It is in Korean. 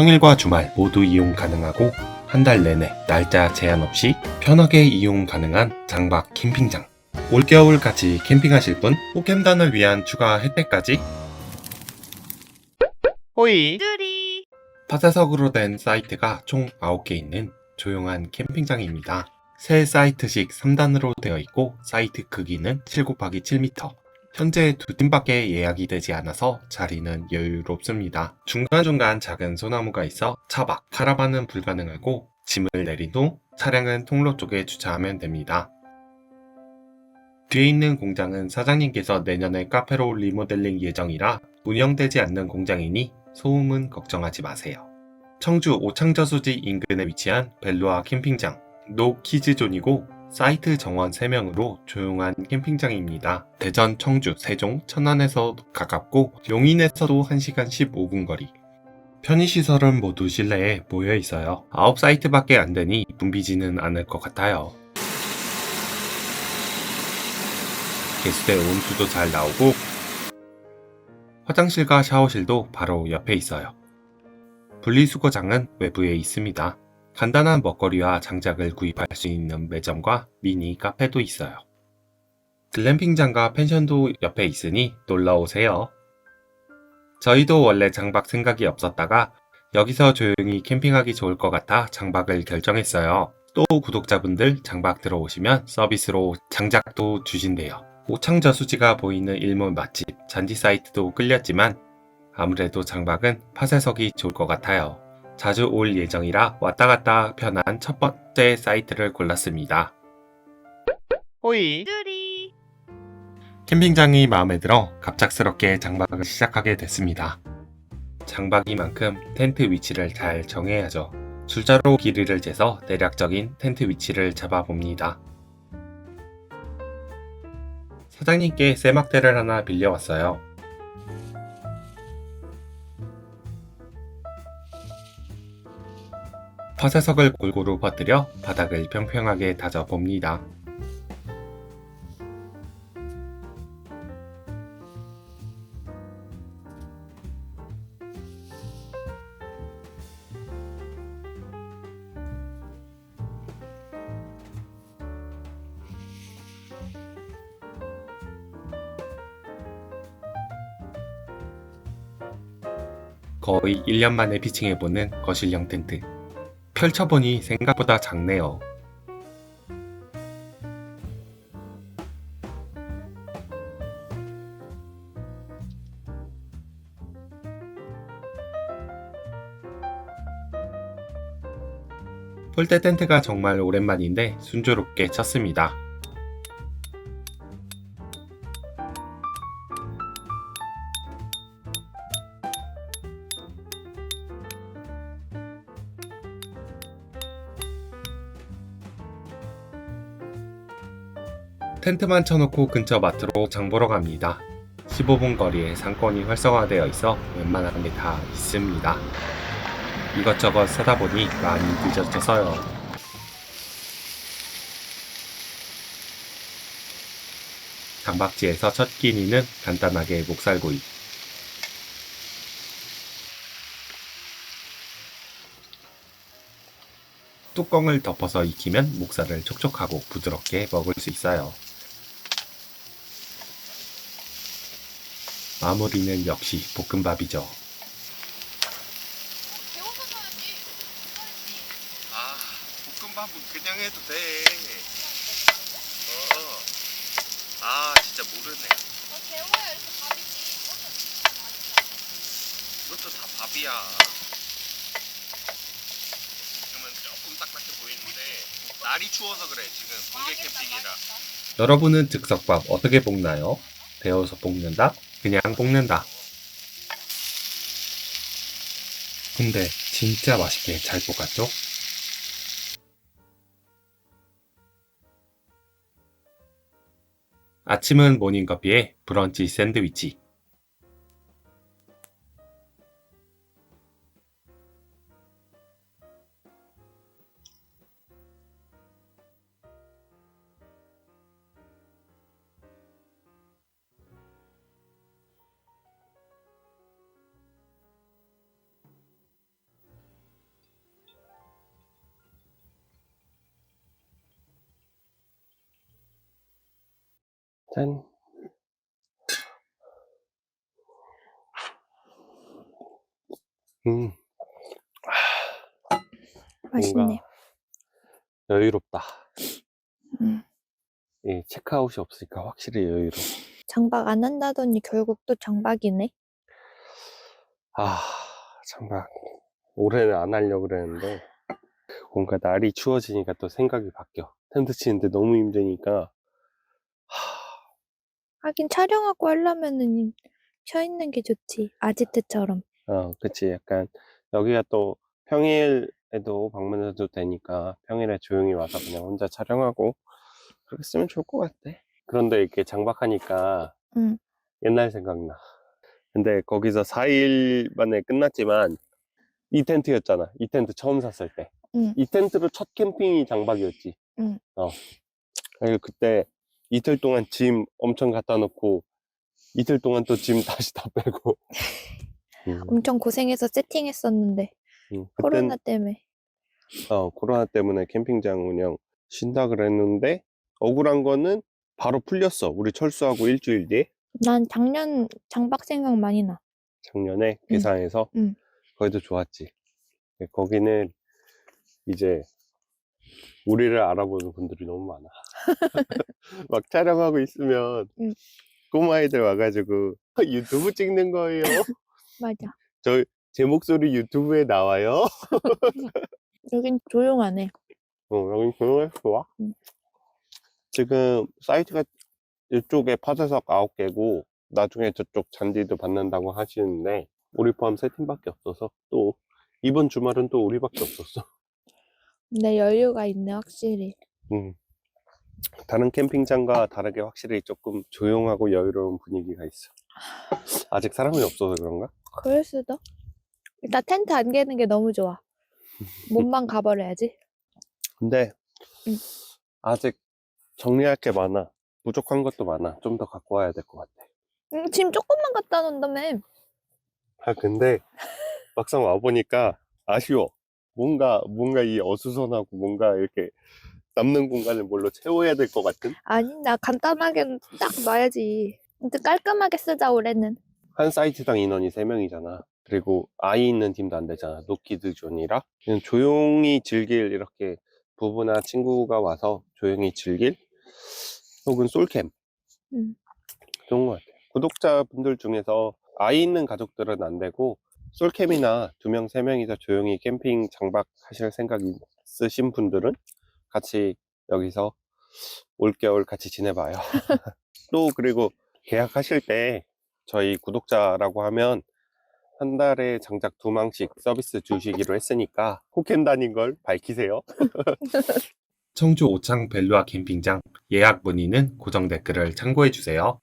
평일과 주말 모두 이용 가능하고 한 달 내내 날짜 제한 없이 편하게 이용 가능한 장박 캠핑장. 올겨울 같이 캠핑하실 분, 호캠단을 위한 추가 혜택까지 호이 뚜리 파쇄석으로 된 사이트가 총 9개 있는 조용한 캠핑장입니다. 새 사이트식 3단으로 되어 있고 사이트 크기는 7 곱하기 7m. 현재 두 팀밖에 예약이 되지 않아서 자리는 여유롭습니다. 중간중간 작은 소나무가 있어 차박, 카라반은 불가능하고 짐을 내린 후 차량은 통로 쪽에 주차하면 됩니다. 뒤에 있는 공장은 사장님께서 내년에 카페로 리모델링 예정이라 운영되지 않는 공장이니 소음은 걱정하지 마세요. 청주 오창저수지 인근에 위치한 벨루아 캠핑장, 노키즈존이고 사이트 정원 3명으로 조용한 캠핑장입니다. 대전, 청주, 세종, 천안에서 가깝고 용인에서도 1시간 15분 거리. 편의시설은 모두 실내에 모여 있어요. 아홉 사이트밖에 안 되니 붐비지는 않을 것 같아요. 개수대 온수도 잘 나오고 화장실과 샤워실도 바로 옆에 있어요. 분리수거장은 외부에 있습니다. 간단한 먹거리와 장작을 구입할 수 있는 매점과 미니 카페도 있어요. 글램핑장과 펜션도 옆에 있으니 놀러 오세요. 저희도 원래 장박 생각이 없었다가 여기서 조용히 캠핑하기 좋을 것 같아 장박을 결정했어요. 또 구독자분들 장박 들어오시면 서비스로 장작도 주신대요. 오창저 수지가 보이는 일몰 맛집 잔디 사이트도 끌렸지만 아무래도 장박은 파쇄석이 좋을 것 같아요. 자주 올 예정이라 왔다 갔다 편한 첫 번째 사이트를 골랐습니다. 호이 뚜리 캠핑장이 마음에 들어 갑작스럽게 장박을 시작하게 됐습니다. 장박이만큼 텐트 위치를 잘 정해야죠. 숫자로 길이를 재서 대략적인 텐트 위치를 잡아봅니다. 사장님께 쇠막대를 하나 빌려왔어요. 파쇄석을 골고루 퍼뜨려 바닥을 평평하게 다져봅니다. 거의 1년 만에 피칭해보는 거실형 텐트. 펼쳐보니 생각보다 작네요. 폴대 텐트가 정말 오랜만인데 순조롭게 쳤습니다. 텐트만 쳐놓고 근처 마트로 장 보러 갑니다. 15분 거리에 상권이 활성화되어 있어 웬만한 게 다 있습니다. 이것저것 사다 보니 많이 늦어져서요. 장박지에서 첫 끼니는 간단하게 목살구이. 뚜껑을 덮어서 익히면 목살을 촉촉하고 부드럽게 먹을 수 있어요. 마무리는 역시 볶음밥이죠. 아 볶음밥은 그냥 해도 돼 어. 아 진짜 모르네 이것도 다 밥이야 지금은 조금 딱딱해 보이는데 날이 추워서 그래 지금 붕괴 캠핑이라 여러분은 즉석밥 어떻게 볶나요? 데워서 볶는다? 그냥 볶는다. 근데 진짜 맛있게 잘 볶았죠? 아침은 모닝커피에 브런치 샌드위치. 짠. 음, 맛있네. 여유롭다. 음. 이 체크아웃이 없으니까 확실히 여유로워. 장박 안 한다더니 결국 또 장박이네. 아, 장박. 올해는 안 하려고 그랬는데, 뭔가 날이 추워지니까 또 생각이 바뀌어. 텐트 치는데 너무 힘드니까, 하긴 촬영하고 하려면은 쉬어 있는 게 좋지. 아지트처럼. 어, 그치. 약간, 여기가 또 평일에도 방문해도 되니까, 평일에 조용히 와서 그냥 혼자 촬영하고, 그렇게 쓰면 좋을 것 같아. 그런데 이렇게 장박하니까, 응. 옛날 생각나. 근데 거기서 4일 만에 끝났지만, 이 텐트였잖아. 이 텐트 처음 샀을 때. 응. 이 텐트로 첫 캠핑이 장박이었지. 응. 어. 그리고 그때 이틀 동안 짐 엄청 갖다 놓고, 이틀 동안 또 짐 다시 다 빼고. 음, 엄청 고생해서 세팅했었는데 음. 그땐 코로나 때문에. 어, 코로나 때문에 캠핑장 운영 쉰다 그랬는데 억울한 거는 바로 풀렸어. 우리 철수하고 일주일 뒤에 난 작년 장박 생각 많이 나. 작년에 괴산에서 응. 거기도 좋았지. 네, 거기는 이제 우리를 알아보는 분들이 너무 많아. 막 촬영하고 있으면 응. 꼬마애들 와가지고 유튜브 찍는 거예요. 맞아. 제 목소리 유튜브에 나와요. 여긴 조용하네. 어, 여기 조용해서 좋아. 응. 지금 사이트가 이쪽에 파쇄석 9개고 나중에 저쪽 잔디도 받는다고 하시는데 우리 포함 세 팀밖에 없어서 또 이번 주말은 또 우리밖에 없었어. 근데 여유가 있네 확실히. 음. 다른 캠핑장과 다르게 확실히 조금 조용하고 여유로운 분위기가 있어. 아직 사람이 없어서 그런가? 그럴 수도. 일단 텐트 안 개는 게 너무 좋아. 몸만 가버려야지. 근데 응. 아직 정리할 게 많아. 부족한 것도 많아. 좀 더 갖고 와야 될 것 같아. 음, 짐 조금만 갖다 놓는다며. 아, 근데 막상 와 보니까 아쉬워. 뭔가, 뭔가 이 어수선하고 뭔가 이렇게 남는 공간을 뭘로 채워야 될 것 같은? 아니 나 간단하게 딱 놔야지. 깔끔하게 쓰자 올해는. 한 사이트당 인원이 3명이잖아. 그리고 아이 있는 팀도 안 되잖아. 노키드 존이라. 그냥 조용히 즐길 이렇게 부부나 친구가 와서 조용히 즐길 혹은 솔캠. 음. 좋은 것 같아. 구독자분들 중에서 아이 있는 가족들은 안 되고 솔캠이나 두 명, 세 명이서 조용히 캠핑 장박 하실 생각이 있으신 분들은 같이 여기서 올겨울 같이 지내봐요. 또 그리고 계약하실 때 저희 구독자라고 하면 한 달에 장작 두 망씩 서비스 주시기로 했으니까 다닌 걸 밝히세요. 청주 오창 벨루아 캠핑장 예약 문의는 고정 댓글을 참고해 주세요.